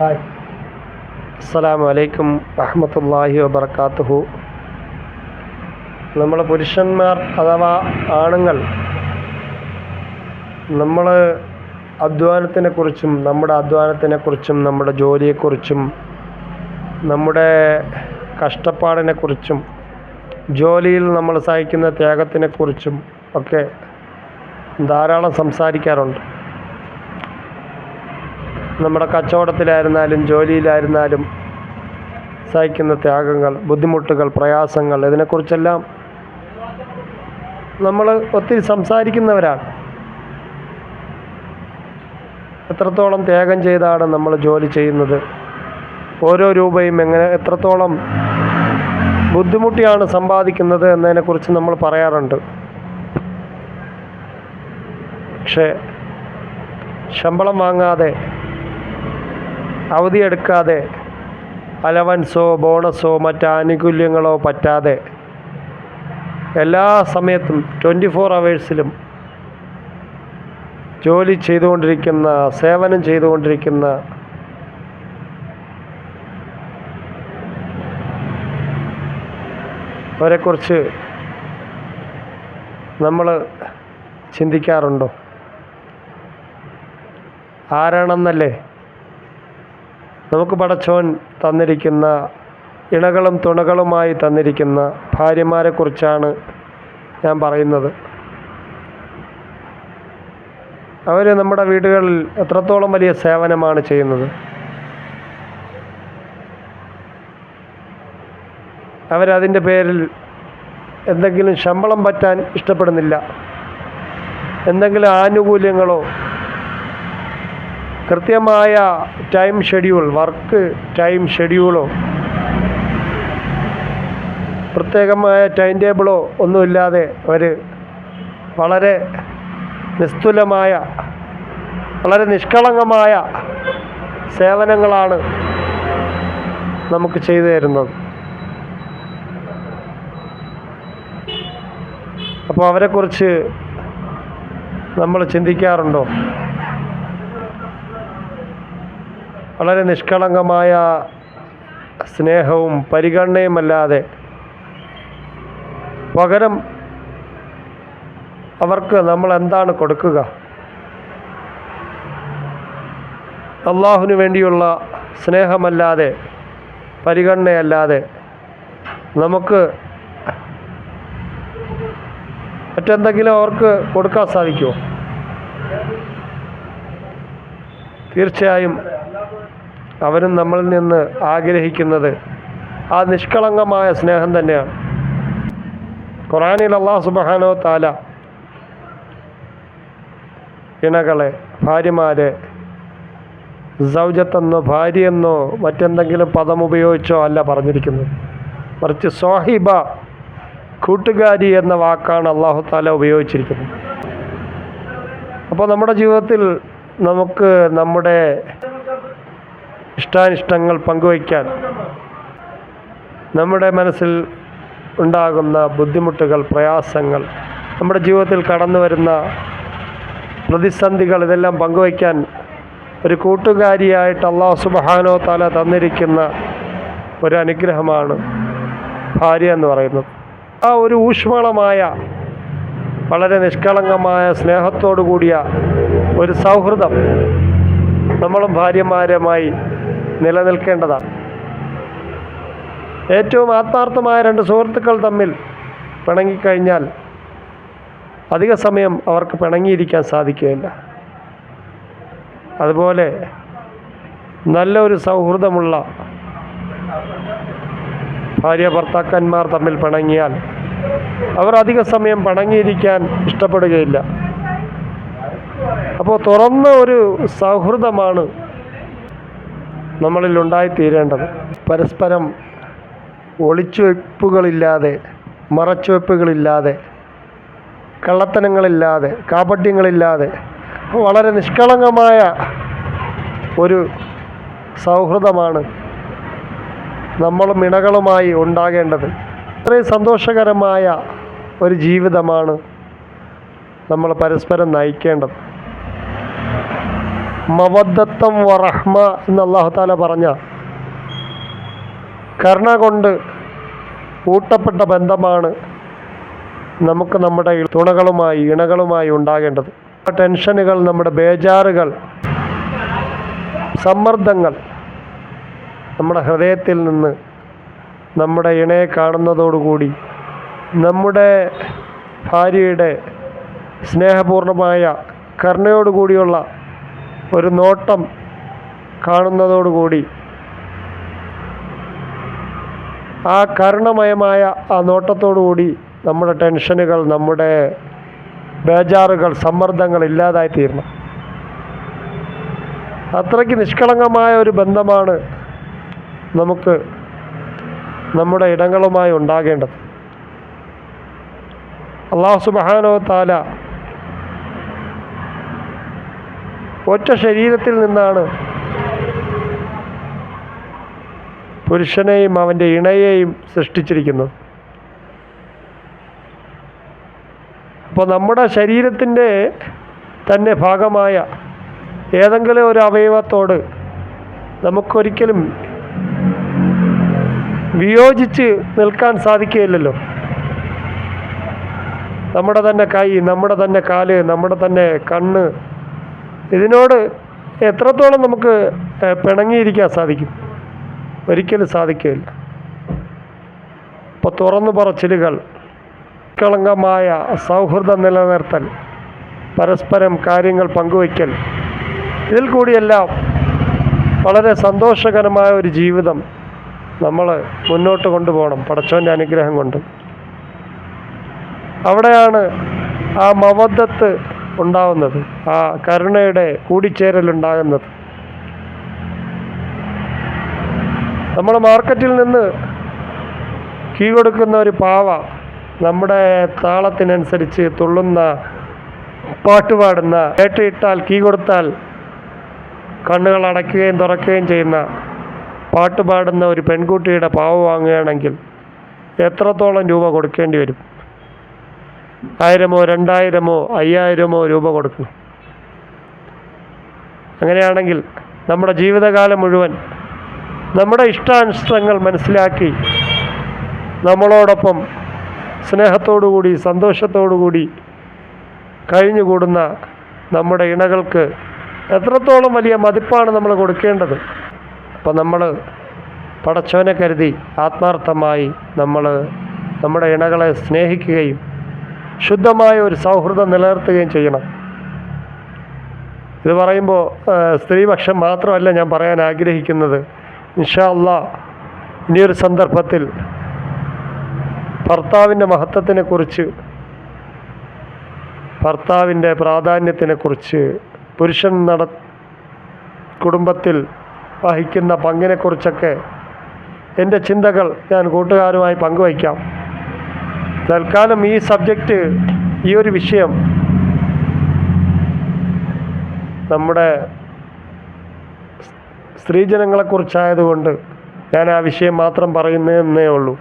Hi. അസ്സലാമു അലൈക്കും വഹമത്തല്ലാഹി വബർക്കാത്തുഹു നമ്മൾ പുരുഷന്മാർ അഥവാ ആണുങ്ങൾ നമ്മൾ അധ്വാനത്തിനെക്കുറിച്ചും നമ്മുടെ അധ്വാനത്തിനെക്കുറിച്ചും നമ്മുടെ ജോലിയെക്കുറിച്ചും നമ്മുടെ കഷ്ടപ്പാടിനെക്കുറിച്ചും ജോലിയിൽ നമ്മൾ സഹിക്കുന്ന ത്യാഗത്തിനെക്കുറിച്ചും ഒക്കെ ധാരാളം സംസാരിക്കാറുണ്ട്. നമ്മുടെ കച്ചവടത്തിലായിരുന്നാലും ജോലിയിലായിരുന്നാലും സഹിക്കുന്ന ത്യാഗങ്ങൾ ബുദ്ധിമുട്ടുകൾ പ്രയാസങ്ങൾ ഇതിനെക്കുറിച്ചെല്ലാം നമ്മൾ ഒത്തിരി സംസാരിക്കുന്നവരാണ്. എത്രത്തോളം ത്യാഗം ചെയ്താണ് നമ്മൾ ജോലി ചെയ്യുന്നത്? ഓരോ രൂപയും എങ്ങനെ എത്രത്തോളം ബുദ്ധിമുട്ടിയാണ് സമ്പാദിക്കുന്നത് എന്നതിനെക്കുറിച്ച് നമ്മൾ പറയാറുണ്ട്. പക്ഷേ ശമ്പളം വാങ്ങാതെ അവധിയെടുക്കാതെ അലവൻസോ ബോണസോ മറ്റ് ആനുകൂല്യങ്ങളോ പറ്റാതെ എല്ലാ സമയത്തും ട്വന്റി ഫോർ അവേഴ്സിലും ജോലി ചെയ്തുകൊണ്ടിരിക്കുന്ന സേവനം ചെയ്തുകൊണ്ടിരിക്കുന്ന അവരെക്കുറിച്ച് നമ്മൾ ചിന്തിക്കാറുണ്ടോ? ആരാണെന്നല്ലേ? നമുക്ക് പടച്ചോൻ തന്നിരിക്കുന്ന ഇണകളും തുണകളുമായി തന്നിരിക്കുന്ന ഭാര്യമാരെക്കുറിച്ചാണ് ഞാൻ പറയുന്നത്. അവർ നമ്മുടെ വീടുകളിൽ എത്രത്തോളം വലിയ സേവനമാണ് ചെയ്യുന്നത്. അവരതിന്റെ പേരിൽ എന്തെങ്കിലും ശമ്പളം പറ്റാൻ ഇഷ്ടപ്പെടുന്നില്ല. എന്തെങ്കിലും ആനുകൂല്യങ്ങളോ കൃത്യമായ ടൈം ഷെഡ്യൂൾ വർക്ക് ടൈം ഷെഡ്യൂളോ പ്രത്യേകമായ ടൈം ടേബിളോ ഒന്നുമില്ലാതെ അവർ വളരെ നിസ്തുലമായ വളരെ നിഷ്കളങ്കമായ സേവനങ്ങളാണ് നമുക്ക് ചെയ്തു തരുന്നത്. അപ്പോൾ അവരെക്കുറിച്ച് നമ്മൾ ചിന്തിക്കാറുണ്ടോ? വളരെ നിഷ്കളങ്കമായ സ്നേഹവും പരിഗണനയുമല്ലാതെ പകരം അവർക്ക് നമ്മൾ എന്താണ് കൊടുക്കുക? അള്ളാഹുവിന് വേണ്ടിയുള്ള സ്നേഹമല്ലാതെ പരിഗണനയല്ലാതെ നമുക്ക് മറ്റെന്തെങ്കിലും അവർക്ക് കൊടുക്കാൻ സാധിക്കുമോ? തീർച്ചയായും അവരും നമ്മളിൽ നിന്ന് ആഗ്രഹിക്കുന്നത് ആ നിഷ്കളങ്കമായ സ്നേഹം തന്നെയാണ്. ഖുറാനിൽ അള്ളാഹു സുബാനോ താല ഇണകളെ ഭാര്യമാരെ സൗജത്തെന്നോ ഭാര്യയെന്നോ മറ്റെന്തെങ്കിലും പദം ഉപയോഗിച്ചോ അല്ല പറഞ്ഞിരിക്കുന്നത്. മറിച്ച് സ്വാഹിബ കൂട്ടുകാരി എന്ന വാക്കാണ് അള്ളാഹു താല ഉപയോഗിച്ചിരിക്കുന്നത്. അപ്പോൾ നമ്മുടെ ജീവിതത്തിൽ നമുക്ക് നമ്മുടെ ഇഷ്ടാനിഷ്ടങ്ങൾ പങ്കുവയ്ക്കാൻ നമ്മുടെ മനസ്സിൽ ഉണ്ടാകുന്ന ബുദ്ധിമുട്ടുകൾ പ്രയാസങ്ങൾ നമ്മുടെ ജീവിതത്തിൽ കടന്നു വരുന്ന പ്രതിസന്ധികൾ ഇതെല്ലാം പങ്കുവയ്ക്കാൻ ഒരു കൂട്ടുകാരിയായിട്ട് അള്ളാഹു സുബഹാനോ തല തന്നിരിക്കുന്ന ഒരു അനുഗ്രഹമാണ് ഭാര്യ എന്ന് പറയുന്നത്. ആ ഒരു ഊഷ്മളമായ വളരെ നിഷ്കളങ്കമായ സ്നേഹത്തോടു കൂടിയ ഒരു സൗഹൃദം നമ്മളും ഭാര്യമാരുമായി നിലനിൽക്കേണ്ടതാണ്. ഏറ്റവും ആത്മാർത്ഥമായ രണ്ട് സുഹൃത്തുക്കൾ തമ്മിൽ പിണങ്ങിക്കഴിഞ്ഞാൽ അധിക സമയം അവർക്ക് പിണങ്ങിയിരിക്കാൻ സാധിക്കുകയില്ല. അതുപോലെ നല്ലൊരു സൗഹൃദമുള്ള ഭാര്യ ഭർത്താക്കന്മാർ തമ്മിൽ പിണങ്ങിയാൽ അവർ അധിക സമയം പിണങ്ങിയിരിക്കാൻ ഇഷ്ടപ്പെടുകയില്ല. അപ്പോൾ തുറന്ന ഒരു സൗഹൃദമാണ് നമ്മളിൽ ഉണ്ടായിത്തീരേണ്ടത് പരസ്പരം ഒളിച്ചുവെപ്പുകളില്ലാതെ മറച്ചുവെപ്പുകളില്ലാതെ കള്ളത്തനങ്ങളില്ലാതെ കാപട്യങ്ങളില്ലാതെ വളരെ നിഷ്കളങ്കമായ ഒരു സൗഹൃദമാണ് നമ്മളും ഇണകളുമായി ഉണ്ടാകേണ്ടത്. അത്രയും സന്തോഷകരമായ ഒരു ജീവിതമാണ് നമ്മൾ പരസ്പരം നയിക്കേണ്ടത്. മവദ്ദത്തം വറഹ്മ എന്ന് അള്ളാഹു താല പറഞ്ഞ കരുണ കൊണ്ട് ഊട്ടപ്പെട്ട ബന്ധമാണ് നമുക്ക് നമ്മുടെ തുണകളുമായി ഇണകളുമായി ഉണ്ടാകേണ്ടത്. ടെൻഷനുകൾ നമ്മുടെ ബേജാറുകൾ സമ്മർദ്ദങ്ങൾ നമ്മുടെ ഹൃദയത്തിൽ നിന്ന് നമ്മുടെ ഇണയെ കാണുന്നതോടുകൂടി നമ്മുടെ ഭാര്യയുടെ സ്നേഹപൂർണമായ കരുണയോടുകൂടിയുള്ള ഒരു നോട്ടം കാണുന്നതോടുകൂടി ആ കരുണമയമായ ആ നോട്ടത്തോടുകൂടി നമ്മുടെ ടെൻഷനുകൾ നമ്മുടെ ബേജാറുകൾ സമ്മർദ്ദങ്ങൾ ഇല്ലാതായി തീരണം അത്രയ്ക്ക് നിഷ്കളങ്കമായ ഒരു ബന്ധമാണ് നമുക്ക് നമ്മുടെ ഇടങ്ങളുമായി ഉണ്ടാകേണ്ടത്. അള്ളാഹു സുബാനോ താല ഒറ്റ ശരീരത്തിൽ നിന്നാണ് പുരുഷനെയും അവന്റെ ഇണയെയും സൃഷ്ടിച്ചിരിക്കുന്നത് അപ്പോൾ നമ്മുടെ ശരീരത്തിന്റെ തന്നെ ഭാഗമായ ഏതെങ്കിലും ഒരു അവയവത്തോട് നമുക്കൊരിക്കലും വിയോജിച്ച് നിൽക്കാൻ സാധിക്കുകയില്ലല്ലോ. നമ്മുടെ തന്നെ കൈ നമ്മുടെ തന്നെ കാൽ നമ്മുടെ തന്നെ കണ്ണ് ഇതിനോട് എത്രത്തോളം നമുക്ക് പിണങ്ങിയിരിക്കാൻ സാധിക്കും? ഒരിക്കലും സാധിക്കില്ല ഇപ്പോൾ തുറന്നു പറച്ചിലുകൾ കളങ്കമായ സൗഹൃദം നിലനിർത്തൽ പരസ്പരം കാര്യങ്ങൾ പങ്കുവയ്ക്കൽ ഇതിൽ കൂടിയെല്ലാം വളരെ സന്തോഷകരമായ ഒരു ജീവിതം നമ്മൾ മുന്നോട്ട് കൊണ്ടുപോകണം പടച്ചോന്റെ അനുഗ്രഹം കൊണ്ട്. അവിടെയാണ് ആ മവദ്ദത്ത് ഉണ്ടാവുന്നത് ആ കരുണയുടെ കൂടിച്ചേരലുണ്ടാകുന്നത്. നമ്മൾ മാർക്കറ്റിൽ നിന്ന് കീ കൊടുക്കുന്ന ഒരു പാവ നമ്മുടെ താളത്തിനനുസരിച്ച് തുള്ളുന്ന പാട്ടുപാടുന്ന പാടുന്ന കേട്ടിട്ടാൽ കീ കൊടുത്താൽ കണ്ണുകൾ അടയ്ക്കുകയും തുറക്കുകയും ചെയ്യുന്ന പാട്ടുപാടുന്ന ഒരു പെൺകുട്ടിയുടെ പാവ വാങ്ങുകയാണെങ്കിൽ എത്രത്തോളം രൂപ കൊടുക്കേണ്ടി വരും? ആയിരമോ രണ്ടായിരമോ അയ്യായിരമോ രൂപ കൊടുക്കണം അങ്ങനെയാണെങ്കിൽ നമ്മുടെ ജീവിതകാലം മുഴുവൻ നമ്മുടെ ഇഷ്ടാനിഷ്ടങ്ങൾ മനസ്സിലാക്കി നമ്മളോടൊപ്പം സ്നേഹത്തോടുകൂടി സന്തോഷത്തോടുകൂടി കഴിഞ്ഞുകൂടുന്ന നമ്മുടെ ഇണകൾക്ക് എത്രത്തോളം വലിയ മതിപ്പാണ് നമ്മൾ കൊടുക്കേണ്ടത്. അപ്പം നമ്മൾ പടച്ചവനെ കരുതി ആത്മാർത്ഥമായി നമ്മൾ നമ്മുടെ ഇണകളെ സ്നേഹിക്കുകയും ശുദ്ധമായ ഒരു സൗഹൃദം നിലനിർത്തുകയും ചെയ്യണം. ഇത് പറയുമ്പോൾ സ്ത്രീപക്ഷം മാത്രമല്ല ഞാൻ പറയാൻ ആഗ്രഹിക്കുന്നത്. ഇൻഷാ ഇനിയൊരു സന്ദർഭത്തിൽ ഭർത്താവിന്റെ മഹത്വത്തിനെക്കുറിച്ച് ഭർത്താവിന്റെ പ്രാധാന്യത്തിനെക്കുറിച്ച് പുരുഷൻ നട കുടുംബത്തിൽ വഹിക്കുന്ന പങ്കിനെക്കുറിച്ചൊക്കെ എന്റെ ചിന്തകൾ ഞാൻ കൂട്ടുകാരുമായി പങ്കുവയ്ക്കാം. തൽക്കാലം ഈ സബ്ജക്റ്റ് ഈ ഒരു വിഷയം നമ്മുടെ സ്ത്രീജനങ്ങളെക്കുറിച്ചായതുകൊണ്ട് ഞാൻ ആ വിഷയം മാത്രം പറയുന്നതെന്നേ ഉള്ളൂ.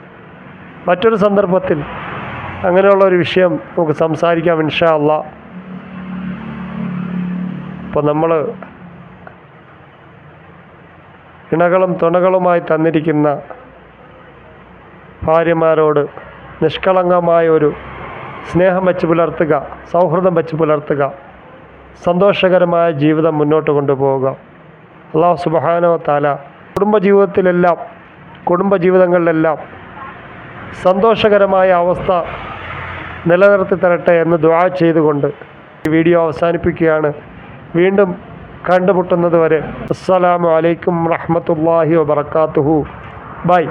മറ്റൊരു സന്ദർഭത്തിൽ അങ്ങനെയുള്ള ഒരു വിഷയം നമുക്ക് സംസാരിക്കാം ഇൻഷാ അല്ല അപ്പോൾ നമ്മൾ ഇണകളും തുണകളുമായി തന്നിരിക്കുന്ന ഭാര്യമാരോട് നിഷ്കളങ്കമായ ഒരു സ്നേഹം വെച്ച് പുലർത്തുക സൗഹൃദം വെച്ച് പുലർത്തുക സന്തോഷകരമായ ജീവിതം മുന്നോട്ട് കൊണ്ടുപോവുക. അള്ളാഹു സുബഹാനോ താല കുടുംബജീവിതത്തിലെല്ലാം കുടുംബജീവിതങ്ങളിലെല്ലാം സന്തോഷകരമായ അവസ്ഥ നിലനിർത്തി തരട്ടെ എന്ന് ദ്വാ ചെയ്തുകൊണ്ട് ഈ വീഡിയോ അവസാനിപ്പിക്കുകയാണ്. വീണ്ടും കണ്ടുമുട്ടുന്നത് വരെ അസ്സലാമു അലൈക്കും റഹ്മത്തുള്ളാഹി വബർക്കാത്തുഹു ബൈ.